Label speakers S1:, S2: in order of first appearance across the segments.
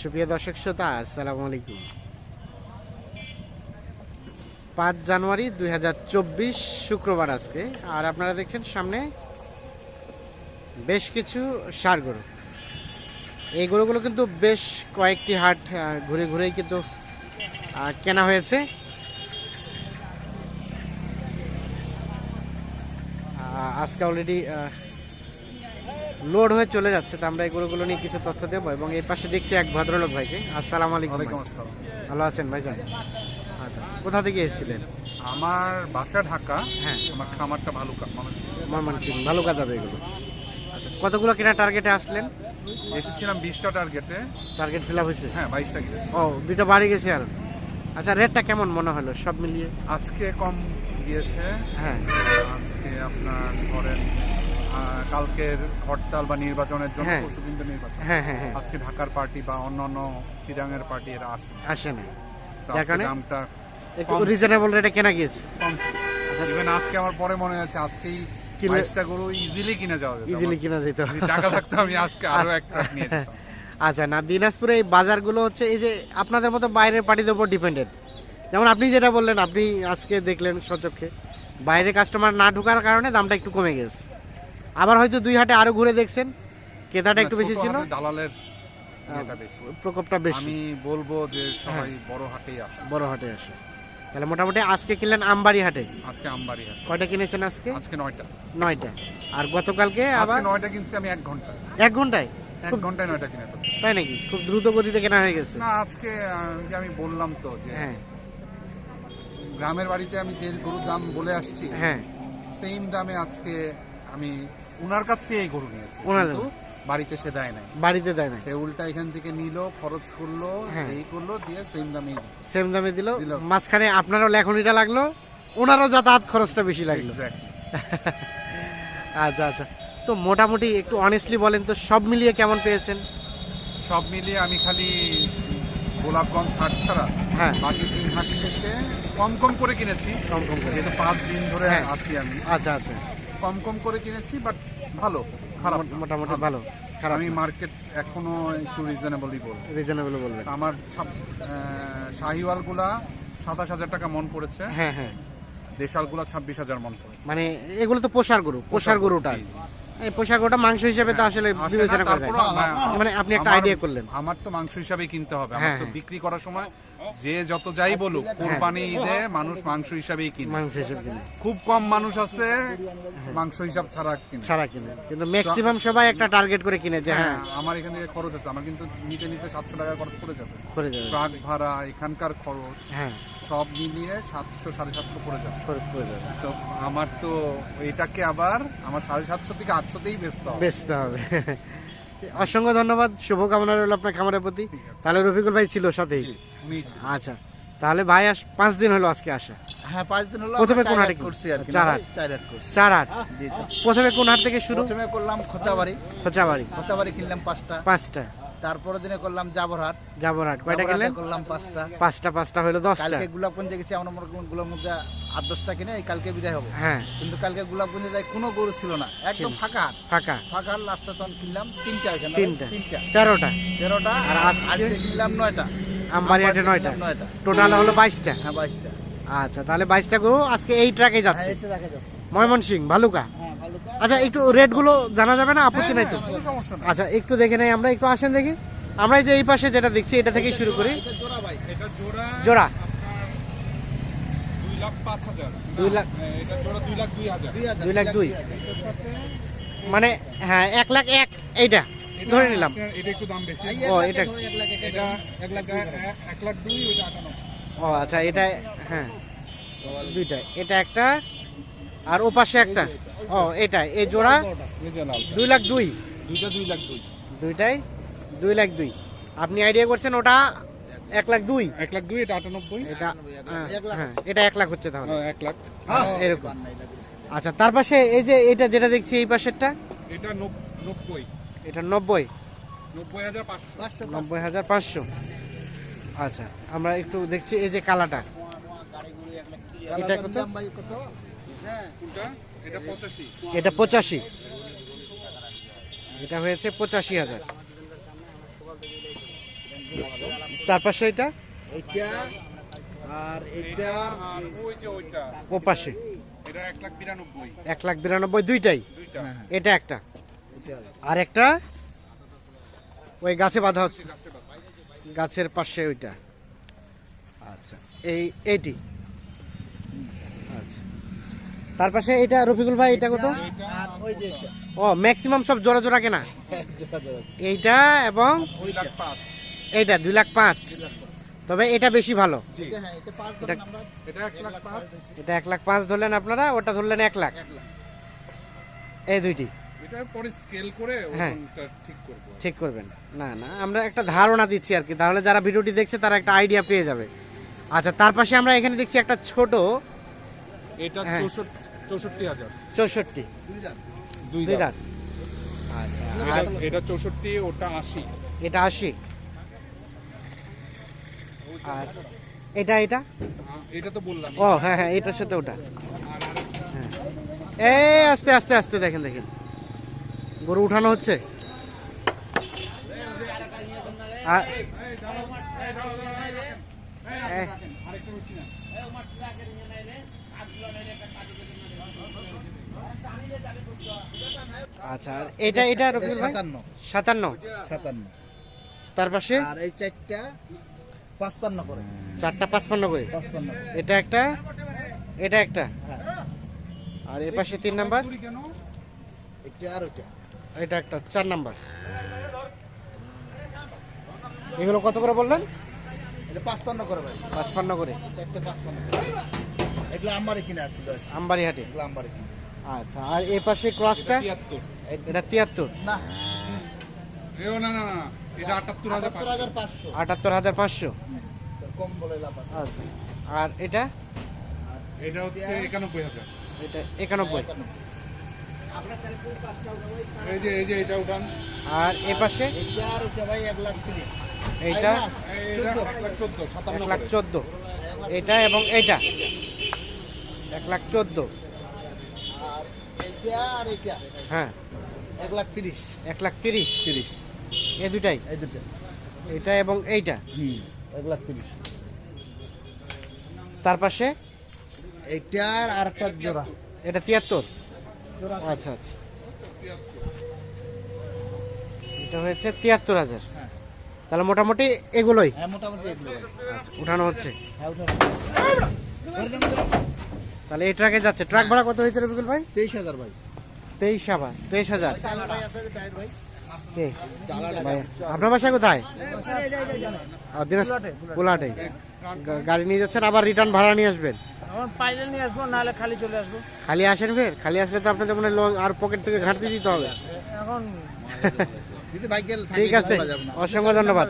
S1: সুপ্রিয় দর্শক শ্রোতা, আসসালামু আলাইকুম। পাঁচ জানুয়ারি দুই হাজার চব্বিশ, শুক্রবার আজকে। আর আপনারা দেখছেন সামনে বেশ কিছু সার গরু। এই গরুগুলো কিন্তু বেশ কয়েকটি হাট ঘুরে ঘুরেই কিন্তু কেনা হয়েছে। আজকে অলরেডি লোড হয়ে চলে যাচ্ছে তো আমরা এই গরুগুলো নিয়ে কিছু তথ্য দেবো এবং এই পাশে দেখছি এক ভদ্রলোক ভাইকে। আসসালামু আলাইকুম ভালো আছেন ভাইজান আচ্ছা কোথা থেকে এসেছিলেন?
S2: আমার বাসা ঢাকা।
S1: হ্যাঁ।
S2: আমার খামারটা ভালো মানে
S1: ময়মনসিং ভালো কাজ হবে এগুলো। আচ্ছা কতগুলো কেনা টার্গেটে আসলেন?
S2: এসেছিলাম বিশটা টার্গেটে
S1: টার্গেট ফিল আপ হয়েছে?
S2: হ্যাঁ বাইশটা
S1: ও দুটো বাড়ি গেছে আর? আচ্ছা রেটটা কেমন মনে হলো সব মিলিয়ে?
S2: আজকে কম গিয়েছে।
S1: হ্যাঁ।
S2: আজকে আপনার ধরেন কালকের হরতাল বা নির্বাচনের জন্য
S1: হ্যাঁ।
S2: পরশুদিন তো নির্বাচন।
S1: হ্যাঁ হ্যাঁ
S2: আজকে ঢাকার পার্টি বা অন্যান্য চিরাঙের পার্টি এরা আসে
S1: আসে না
S2: দামটা।
S1: রিজনেবল রেটে কেনা গিয়েছে।
S2: ইভেন আজকে আমার পরে মনে হচ্ছে আজকেই বাইশটা গরু ইজিলি কিনে যাওয়া যেত।
S1: ইজিলি কিনা যেত।
S2: টাকা থাকতো আমি আজকে আরও একটা নিয়ে।
S1: আচ্ছা না দিনাজপুরে এই বাজারগুলো হচ্ছে এই যে আপনাদের মতো বাইরের পার্টিদের উপর ডিপেন্ডেন্ট যেমন আপনি যেটা বললেন আপনি আজকে দেখলেন সচক্ষে বাইরে কাস্টমার না ঢোকার কারণে দামটা একটু কমে গেছে। আবার হয়তো দুই হাটে আরও ঘুরে দেখছেন। কেদাটা একটু বেশি ছিল?
S2: দালালের
S1: প্রকোপটা বেশি।
S2: আমি বলব যে সবাই বড় হাটেই আসুন।
S1: বড় হাটে আসে তাহলে মোটামুটি আজকে কিনলেন আমবাড়ি হাটে?
S2: আজকে আমবাড়ি হাট।
S1: কয়টা কিনেছেন আজকে?
S2: আজকে নয়টা।
S1: নয়টা। আর গতকালকে আবার?
S2: আজকে নয়টা কিনছি আমি এক ঘণ্টা।
S1: এক ঘন্টায়?
S2: এক ঘন্টায় নয়টা কিনে
S1: তাই নাকি? খুব দ্রুত গতিতে কেনা হয়ে গেছে।
S2: না আজকে আমি বললাম তো যে
S1: হ্যাঁ।
S2: গ্রামের বাড়িতে আমি যে গরুর দাম বলে আসছি
S1: হ্যাঁ।
S2: সেম দামে আজকে আমি উনার কাছ থেকে এই গরু নিয়েছি।
S1: ওনার
S2: বাড়িতে সে দেয় নাই।
S1: বাড়িতে দেয় না
S2: সে উল্টা এখান থেকে নিল খরচ করল
S1: হ্যাঁ।
S2: এই করল দিয়ে সেম দামে
S1: সেম দামে দিল। মাঝখানে আপনারও লেখনিটা লাগল ওনারও যাতায়াত খরচটা বেশি লাগল। আচ্ছা আচ্ছা। তো মোটামুটি একটু অনেস্টলি বলেন তো সব মিলিয়ে কেমন পেয়েছেন?
S2: সব মিলিয়ে আমি খালি গোলাপগঞ্জ হাট ছাড়া
S1: হ্যাঁ।
S2: বাকি তিন হাট থেকে কম কম করে কিনেছি।
S1: কম কম করে।
S2: পাঁচ দিন ধরে
S1: হ্যাঁ।
S2: আছি আমি।
S1: আচ্ছা আচ্ছা।
S2: কম কম করে কিনেছি বাট ভালো খারাপ না।
S1: মোটামুটি ভালো। খারাপ
S2: আমি মার্কেট এখনও একটু রিজনেবলই বলব।
S1: রিজনেবল বলবেন।
S2: আমার শাহিওয়ালগুলা সাতাশ হাজার টাকা মন পড়েছে।
S1: হ্যাঁ হ্যাঁ।
S2: দেশালগুলা ছাব্বিশ হাজার মন পড়েছে।
S1: মানে এগুলো তো পোষার গরু পোষার গরুটা।
S2: জি, জি।
S1: এই পোষার গরুটা মাংস হিসেবে তো আসলে বিবেচনা করে দেয়।
S2: আমার-
S1: মানে আপনি একটা আইডিয়া করলেন।
S2: আমার তো মাংস কিনতে হবে। আমার
S1: হ্যাঁ,
S2: তো
S1: হ্যাঁ।
S2: বিক্রি করার সময় যে যত যাই বলুক কোরবানি ঈদে মানুষ মাংস হিসাবেই কিনে।
S1: মাংস হিসেবে কিনে।
S2: খুব কম মানুষ আছে মাংস হিসাব ছাড়া কিনে।
S1: ছাড়া কিনে। কিন্তু ম্যাক্সিমাম সবাই একটা টার্গেট করে কিনে যে
S2: হ্যাঁ
S1: হ্যাঁ।
S2: আমার এখান থেকে খরচ আছে। আমার কিন্তু নিতে নিতে সাতশো টাকা খরচ পড়ে যাবে।
S1: করে যাবে।
S2: ট্রাক ভাড়া এখানকার খরচ।
S1: হ্যাঁ।
S2: সব মিলিয়ে সাতশো সাড়ে সাতশো পড়ে যাবে।
S1: যাবে।
S2: আমার তো এটাকে আবার আমার সাড়ে সাতশো থেকে আটশোতেই বেচতে হবে।
S1: বেচতে হবে। অসংখ্য ধন্যবাদ শুভকামনা রইল আপনার খামারের প্রতি। তাহলে রফিকুল ভাই ছিল সাথেই?
S2: জি,
S1: আচ্ছা তাহলে ভাই আস পাঁচ দিন হলো আজকে আসা।
S3: হ্যাঁ পাঁচ দিন হলো
S1: প্রথমে কোন হাটে
S3: হাট করছি আর
S1: চার হাট।
S3: চার হাট করছি।
S1: চার আট
S3: জি জি।
S1: প্রথমে কোন হাট থেকে শুরু?
S3: প্রথমে করলাম খোঁচাবাড়ি।
S1: খোঁচাবাড়ি।
S3: খোঁচাবাড়ি কিনলাম পাঁচটা।
S1: পাঁচটা।
S3: তারপরের দিনে করলাম জাবরহাট।
S1: জাবরহাট কয়টা কিনলেন?
S3: করলাম পাঁচটা।
S1: পাঁচটা পাঁচটা হলো দশটা।
S3: কালকে গোলাপগঞ্জে গেছি আমরা মনে করুন গোলাপগঞ্জে আট দশটা কিনে এই কালকে বিদায় হব।
S1: হ্যাঁ।
S3: কিন্তু কালকে গোলাপগঞ্জে যাই কোনো গরু ছিল না একদম ফাঁকা হাট।
S1: ফাঁকা।
S3: ফাঁকা হাট লাস্টে তখন কিনলাম তিনটা এখানে
S1: তিনটা।
S3: তিনটা।
S1: তেরোটা।
S3: তেরোটা
S1: আর আজকে?
S3: কিনলাম নয়টা।
S1: আমবাড়ি হাটে
S3: আমবাড়িতে
S1: নয়টা
S3: নয়টা।
S1: টোটাল হলো বাইশটা।
S3: হ্যাঁ বাইশটা।
S1: আচ্ছা তাহলে বাইশটা গরু আজকে এই ট্রাকে
S3: হ্যাঁ
S1: যাচ্ছে
S3: এটা দেখা যাচ্ছে।
S1: ময়মনসিং ভালুকা।
S3: হ্যাঁ।
S1: আচ্ছা একটু রেটগুলো জানা যাবে না? আপত্তি নাই তো?
S2: নেই।
S1: আচ্ছা একটু দেখে নেই আমরা একটু আসেন দেখি। আমরা এই যে এই পাশে যেটা দেখছি এটা থেকেই শুরু করি।
S3: জোড়া
S2: দুই লাখ
S1: দুই লাখ
S2: হ্যাঁ, দুই।
S1: মানে হ্যাঁ এক লাখ এক এইটা। ধরে নিলাম।
S2: এটা- একটু দাম বেশি।
S1: ও, এটা-
S3: এক লাখে
S2: এটা
S3: এটা এক লাখ
S2: এক- এক লাখ দুই
S1: ও আচ্ছা এটা হ্যাঁ। দুইটা। এটা একটা আর ও পাশে একটা। ও এটা এই জোড়া। দুই লাখ দুই।
S2: দুইটা দুই লাখ দুই
S1: দুইটাই? দুই লাখ দুই। আপনি আইডিয়া করছেন ওটা এক লাখ দুই?
S2: এক লাখ দুই এটা আটানব্বই।
S1: এটা হ্যাঁ, হ্যাঁ, এটা এক লাখ হচ্ছে তাহলে।
S2: হ্যাঁ, এক লাখ।
S1: এরকম। আচ্ছা তার পাশে এই যে এটা যেটা দেখছি এই পাশেরটা?
S2: এটা নব্বই।
S1: এটা নব্বই।
S2: নব্বই হাজার পাঁচশো।
S3: পাঁচশো
S1: নব্বই হাজার পাঁচশো। আচ্ছা আমরা একটু দেখছি এই যে কালাটা এটা কত?
S2: এটা পঁচাশি।
S1: এটা হয়েছে পঁচাশি হাজার। তার পাশে এটা?
S3: আর
S2: ওইটা।
S1: ও পাশে
S2: এক লাখ বিরানব্বই।
S1: দুইটাই?
S2: দুইটা।
S3: হ্যাঁ হ্যাঁ।
S1: এটা একটা? আর একটা। ওই গাছে বাঁধা হচ্ছে। গাছের পাশে ওইটা। আচ্ছা এই এইটি। তার পাশে এটা রফিকুল ভাই এটা কত? ও ম্যাক্সিমাম সব জোড়া জোড়া কেনা? এইটা এবং এইটা দুই লাখ পাঁচ। তবে এটা বেশি ভালো।
S3: এটা
S2: এক লাখ পাঁচ
S1: ধরলেন আপনারা ওটা ধরলেন এক লাখ। এই দুইটি। হ্যাঁ।
S2: ঠিক
S1: করবেন। না না আমরা একটা ধারণা দিচ্ছি আর কি। তাহলে যারা ভিডিওটি দেখছে তারা একটা আইডিয়া পেয়ে যাবে। আচ্ছা তার পাশে আমরা এখানে দেখছি একটা ছোট
S2: এটা
S1: হ্যাঁ।
S2: চৌষট্টি হাজার।
S3: দুই
S2: দাঁত।
S1: আচ্ছা।
S2: এটা
S1: আর
S2: এটা চৌষট্টি ওটা আশি।
S1: এটা আশি। আর এটা এটা?
S2: আ, এটা তো বললাম।
S1: ও হ্যাঁ হ্যাঁ এটার সাথে ওটা। হ্যাঁ। এই আস্তে আস্তে আস্তে দেখেন দেখেন। গরু উঠানো হচ্ছে। আচ্ছা আর এটা এটা রফিকুল ভাই?
S3: সাতান্ন।
S1: সাতান্ন?
S3: সাতান্ন।
S1: তার পাশে?
S3: আর এই চারটা পাঁচপান্ন করে।
S1: চারটা পাঁচপান্ন করে?
S3: পাঁচপান্ন করে।
S1: এটা একটা? এটা একটা?
S3: হ্যাঁ।
S1: আর এ পাশে তিন নাম্বার?
S3: এটা আর ওইটা।
S1: এটা একটা চার নাম্বার। এগুলো কত করে বললেন?
S3: এটা পাঁচপান্ন করে ভাই।
S1: পাঁচপান্ন করে।
S3: একটা পাঁচপান্ন করে। এগুলো আমারই কিনে আসছিল
S1: আমবাড়ি হাটে
S3: এগুলো আমারই কিনে
S1: আচ্ছা আর এ পাশে ক্রসটা
S2: তিয়াত্তর।
S1: এটা তিয়াত্তর?
S3: না।
S2: এও না না এটা আটাত্তর হাজার
S3: আটাত্তর হাজার পাঁচশো।
S1: আটাত্তর হাজার পাঁচশো?
S3: কম বলে লাভ আছে।
S1: আচ্ছা আর এটা?
S2: এটা হচ্ছে একানব্বই হাজার।
S1: এটা একানব্বই।
S2: এই যে এই যে এটা উঠান।
S1: আর এ পাশে?
S3: এটা ভাই এক লাখ তিরিশ।
S1: এইটা?
S2: এক লাখ চোদ্দ সাতান্ন
S1: লাখ
S2: করে।
S1: এটা এবং এইটা? এক লাখ চোদ্দ।
S3: আর
S1: হ্যাঁ।
S3: এক লাখ তিরিশ।
S1: এক লাখ তিরিশ।
S3: তিরিশ।
S1: এ দুটাই?
S3: এই দুটো
S1: এটা এবং এইটা?
S3: হুম এক লাখ তিরিশ।
S1: তার পাশে?
S3: এইটার আর একটা জোড়া।
S1: এটা তিয়াত্তর? আচ্ছা আচ্ছা। এটা হয়েছে তিয়াত্তর হাজার।
S3: হ্যাঁ।
S1: তাহলে মোটামুটি এগুলোই?
S3: হ্যাঁ মোটামুটি
S1: আচ্ছা উঠানো হচ্ছে।
S3: হ্যাঁ উঠে ধরে নেন তো।
S1: তাহলে এই ট্রাকে যাচ্ছে। ট্রাক ভাড়া কত হয়েছে রবিকুল ভাই?
S3: তেইশ হাজার ভাই।
S1: তেইশ হাজার তেইশ হাজার। আপনার বাসা কোথায়? পোলাটে গাড়ি নিয়ে যাচ্ছেন আবার রিটার্ন ভাড়া নিয়ে আসবেন?
S4: নিয়ে আসব নাহলে খালি চলে আসব।
S1: খালি আসেন ফের? খালি আসলে তো আপনাদের মনে হয় লো- আর পকেট থেকে ঘাটতি দিতে হবে। ঠিক আছে। অসংখ্য ধন্যবাদ।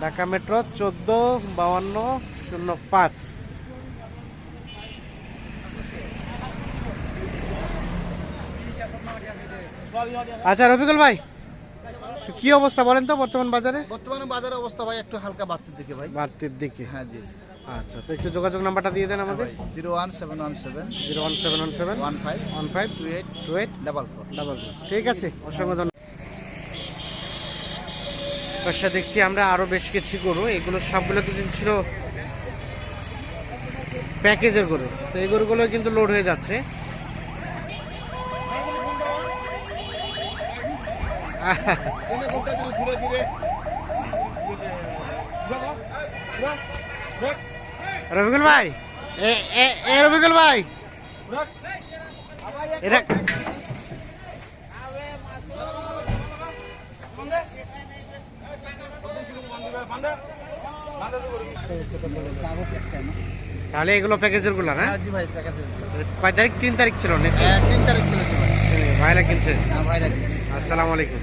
S1: ঢাকা মেট্রো চোদ্দ বাউান্ন শূন্য পাঁচ। আচ্ছা রফিকুল ভাই তো কি অবস্থা বলেন তো বর্তমান বাজারে?
S3: বর্তমানে বাজারের অবস্থা ভাই একটু হালকা বাড়তির দিকে ভাই।
S1: বাড়তির দিকে।
S3: হ্যাঁ জি
S1: আচ্ছা তো একটু যোগাযোগ নাম্বারটা দিয়ে দেন আমাদের।
S3: Zero one seven one seven
S1: zero one seven one seven
S3: one five
S1: one five
S3: two eight
S1: two eight
S3: double four.
S1: Double four. ঠিক আছে অসংখ্য ধন্যবাদ পাশে দেখছি আমরা আরও বেশ কিছু গরু। এগুলো সবগুলো কিন্তু ছিল প্যাকেজের গরু। তো এই গরুগুলো কিন্তু লোড হয়ে যাচ্ছে। রবিকুল ভাই। এ রবিকুল ভাই। এটা তাহলে এগুলো প্যাকেজেরগুলো না?
S3: জি ভাই প্যাকেজে
S1: কয় তারিখ? তিন তারিখ ছিল নাকি?
S3: হ্যাঁ তিন তারিখ ছিল
S1: ভাইরা কিনছে?
S3: হ্যাঁ ভাই রাখছি
S1: আসসালামু আলাইকুম।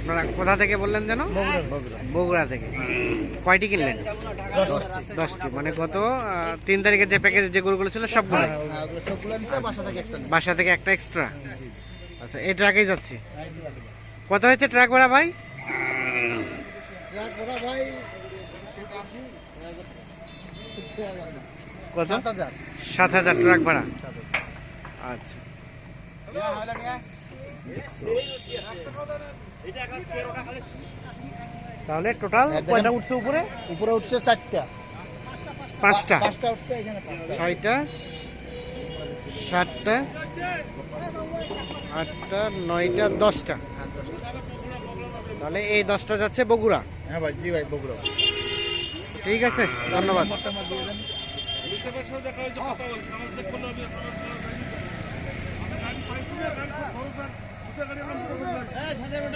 S1: আপনারা কোথা থেকে বললেন যেন? বগুড়া। থেকে। কয়টি কিনলেন?
S3: দশটি।
S1: মানে গত তিন তারিখে যে প্যাকেজ যে গরুগুলো ছিল সবগুলো
S3: হ্যাঁ ওগুলো সবগুলো বাসা থেকে একটা
S1: এক্সট্রা আচ্ছা এই ট্রাকেই যাচ্ছি। কত হয়েছে ট্রাক ভাড়া ভাই? কত?
S3: সাত হাজার।
S1: ট্রাক ভাড়া। আচ্ছা। তাহলে টোটাল
S3: হ্যাঁ,
S1: কয়টা উঠছে উপরে?
S3: উপরে উঠছে চারটা।
S1: পাঁচটা।
S3: পাঁচটা উঠছে এখানে
S1: ছয়টা সাতটা আটটা নয়টা দশটা। তাহলে এই দশটা যাচ্ছে বগুড়া।
S3: হ্যাঁ ভাই জি ভাই বগুড়া।
S1: ঠিক আছে ধন্যবাদ।
S3: দেন